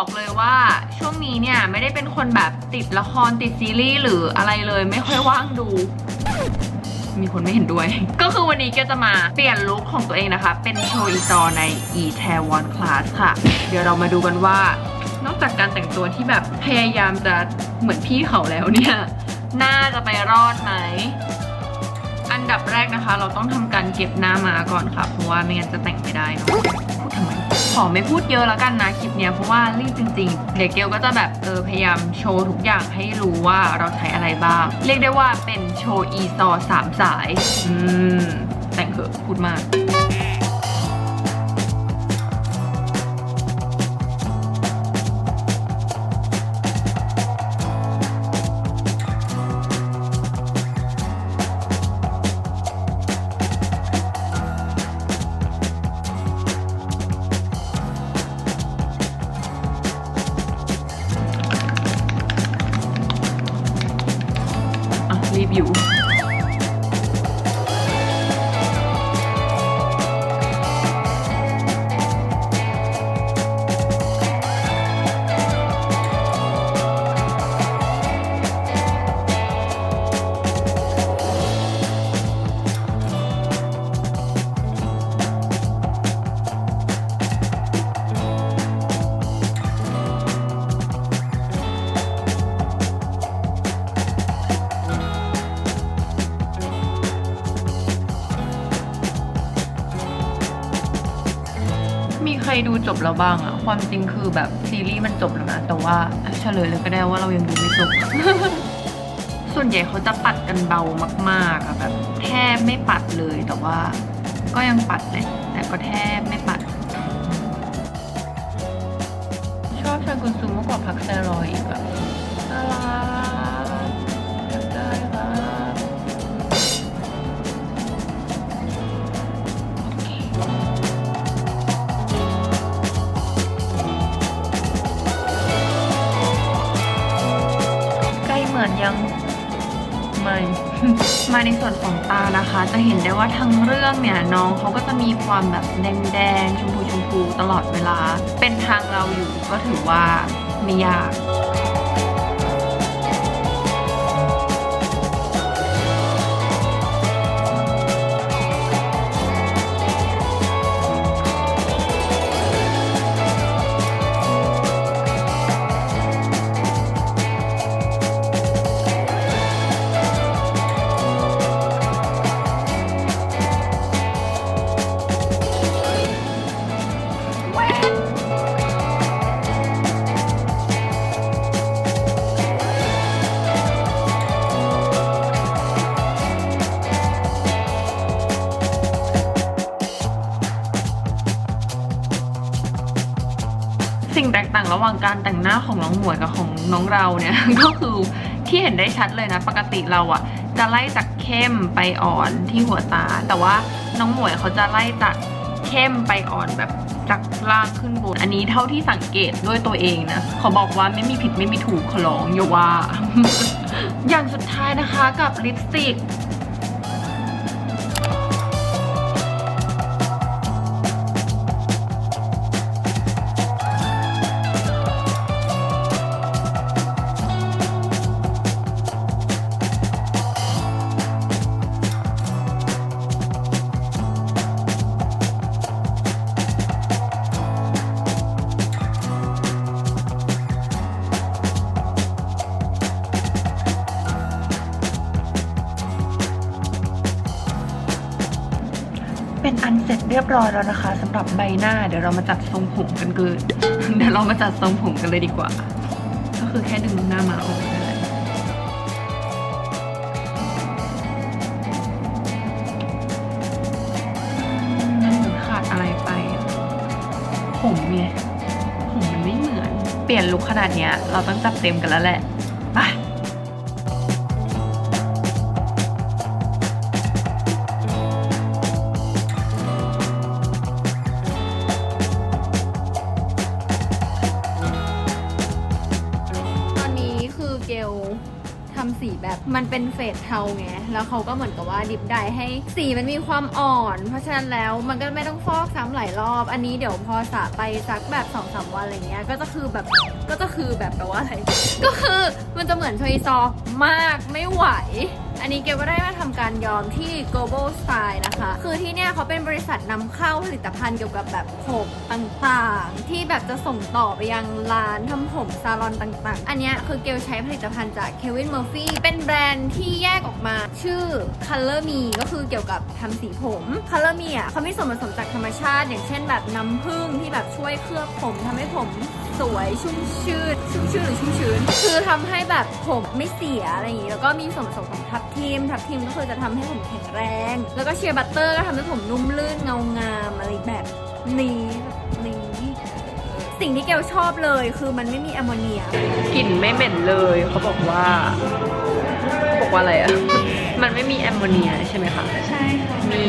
บอกเลยว่าช่วงนี้เนี่ยไม่ได้เป็นคนแบบติดละครติดซีรีส์หรืออะไรเลยไม่ค่อยว่างดู มีคนไม่เห็นด้วย ก็คือวันนี้เกจะมาเปลี่ยนลุคของตัวเองนะคะ เป็นโชว์อีจอใน e t a w o n Class ค่ะ เดี๋ยวเรามาดูกันว่า นอกจากการแต่งตัวที่แบบพยายามจะเหมือนพี่เขาแล้วเนี่ยน่าจะไปรอดไหมอันดับแรกนะคะ เราต้องทำการเก็บหน้ามาก่อนค่ะ เพราะว่าไม่งั้นจะแต่งไม่ได้เนอะพูดทำไม ขอไม่พูดเยอะแล้วกันนะคลิปเนี้ยเพราะว่ารีบจริงๆ เดี๋ยวเกลก็จะแบบเออพยายามโชว์ทุกอย่างให้รู้ว่าเราใช้อะไรบ้าง เรียกได้ว่าเป็นโชว์อีซอสามสาย อืม แต่งเถอะพูดมาก อยู่ ดูจบแล้วบ้างอะความจริงคือแบบซีรีส์มันจบแล้วนะ แต่ว่าเฉลยเลยก็ได้ว่าเรายังดูไม่จบ ส่วนใหญ่เขาจะปัดกันเบามากๆอะแบบแทบไม่ปัดเลยแต่ว่า ก็ยังปัดแหละแต่ก็แทบไม่ปัด ชอบชากุนซูมากกว่าพักแซรอยอีกอะ มาในส่วนของตานะคะ จะเห็นได้ว่าทั้งเรื่องเนี่ยน้องเขาก็จะมีความแบบแดงๆชมพูชมพูตลอดเวลา เป็นทางเราอยู่ก็ถือว่าไม่ยาก ระหว่างการแต่งหน้าของน้องหมวยกับของน้องเราเนี่ย ก็คือที่เห็นได้ชัดเลยนะ ปกติเราอะจะไล่จากเข้มไปอ่อนที่หัวตา แต่ว่าน้องหมวยเขาจะไล่จากเข้มไปอ่อนแบบจากล่างขึ้นบน อันนี้เท่าที่สังเกตด้วยตัวเองนะขอบอกว่าไม่มีผิดไม่มีถูกขอร้องอย่าว่า อย่างสุดท้ายนะคะกับลิปสติก สร็จเรียบร้อยแล้วนะคะสำหรับใบหน้าเดี๋ยวเรามาจัดทรงผมกันเกินเดี๋ยวเรามาจัดทรงผมกันเลยดีกว่า ก็คือแค่ดึงหน้ามาออกนั่นแหละอืมมันเหมือนขาดอะไรไป ผมไงผมมันไม่เหมือน เปลี่ยนลุคขนาดเนี้ย เราต้องจัดเต็มกันแล้วแหละไป สีแบบมันเป็นเฟดเทาไง แล้วเขาก็เหมือนกับว่าดิบไดให้สีมันมีความอ่อน เพราะฉะนั้นแล้วมันก็ไม่ต้องฟอกซ้ำหลายรอบ อันนี้เดี๋ยวพอสระไปสักแบบ2อสวันอะไรเงี้ย ก็จะคือแบบก็จะคือแบบแปลว่าอะไร ก็คือมันจะเหมือนโทยซอมากไม่ไหว อันนี้เกลก็ได้มาทำการยอมที่ global style นะคะ คือที่เนี่ยเขาเป็นบริษัทนำเข้าผลิตภัณฑ์เกี่ยวกับแบบผมต่างๆ ที่แบบจะส่งต่อไปยังร้านทำผมซาลอนต่างๆ อันเนี้ยคือเกลใช้ผลิตภัณฑ์จาก Kevin Murphy เป็นแบรนด์ที่แยกออกมา ชื่อ Color Me ก็คือเกี่ยวกับทำสีผม Color Me อะเขามีส่วนผสมจากธรรมชาติ อย่างเช่นแบบน้ำผึ้งที่แบบช่วยเคลือบผมทำให้ผม สวยชุ่มชื่นชุ่มชื่นหรือชุ่มชื้น คือทำให้แบบผมไม่เสียอะไรอย่างนี้ แล้วก็มีส่วนผสมของทับทิมทับทิมก็คือจะทำให้ผมแข็งแรง แล้วก็เชียร์บัตเตอร์ก็ทำให้ผมนุ่มลื่นเงางามอะไรแบบนี้แบบนี้ สิ่งที่เกลชอบเลยคือมันไม่มีแอมโมเนีย กลิ่นไม่เหม็นเลยเขาบอกว่าบอกว่าอะไรอะ มันไม่มีแอมโมเนียใช่ไหมคะ ใช่ค่ะ มี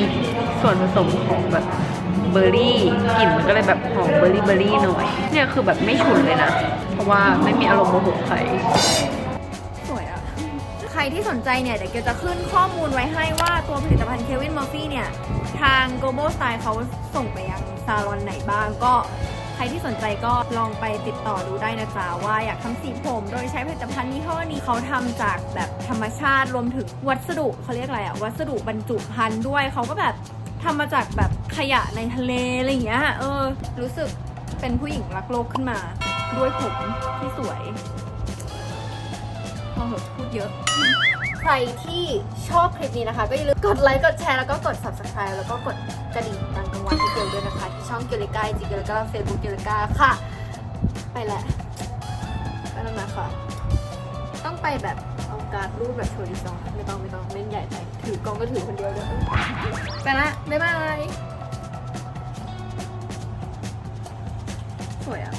ส่วนผสมของแบบ เบอร์รี่กลิ่นมันก็เลยแบบหอมเบอร์รี่เบอร์รี่หน่อย เนี่ยคือแบบไม่ฉุนเลยนะ เพราะว่าไม่มีอารมณ์โมโหใครสวยอะใครที่สนใจเนี่ยเดี๋ยวเกลจะขึ้นข้อมูลไว้ให้ว่าตัวผลิตภัณฑ์ Kevin Murphy เนี่ย ทาง Global Style เขาส่งไปยังซาลอนไหนบ้างก็ใครที่สนใจก็ลองไปติดต่อดูได้นะจ๊ะว่าอยากทำสีผม โดยใช้ผลิตภัณฑ์ยี่ห้อนี้เขาทำจากแบบธรรมชาติรวมถึงวัสดุเขาเรียกอะไรอะวัสดุบรรจุภัณฑ์ด้วยเขาก็แบบ ทำมาจากแบบขยะในทะเลอะไรอย่างเงี้ย เออ รู้สึกเป็นผู้หญิงรักโลกขึ้นมา ด้วยผมที่สวย พอเหอะพูดเยอะ ใครที่ชอบคลิปนี้นะคะ ก็อย่าลืมกดไลค์กดแชร์แล้วก็กด subscribe แล้วก็กดกระดิ่งตามกลางวันที่เกลด้วยนะคะ ที่ช่องเกลิกาจีเกลิกาเฟซบุ๊กเกลิกาค่ะ ไปแหละไปแล้วนะคะต้องไปแบบ เอาการ์ดรูปแบบโชว์ดิซองไม่ต้องไม่ต้องเล่นใหญ่ไปถือกล้องก็ถือคนเดียวเลยไปละบ๊ายบายสวยอะ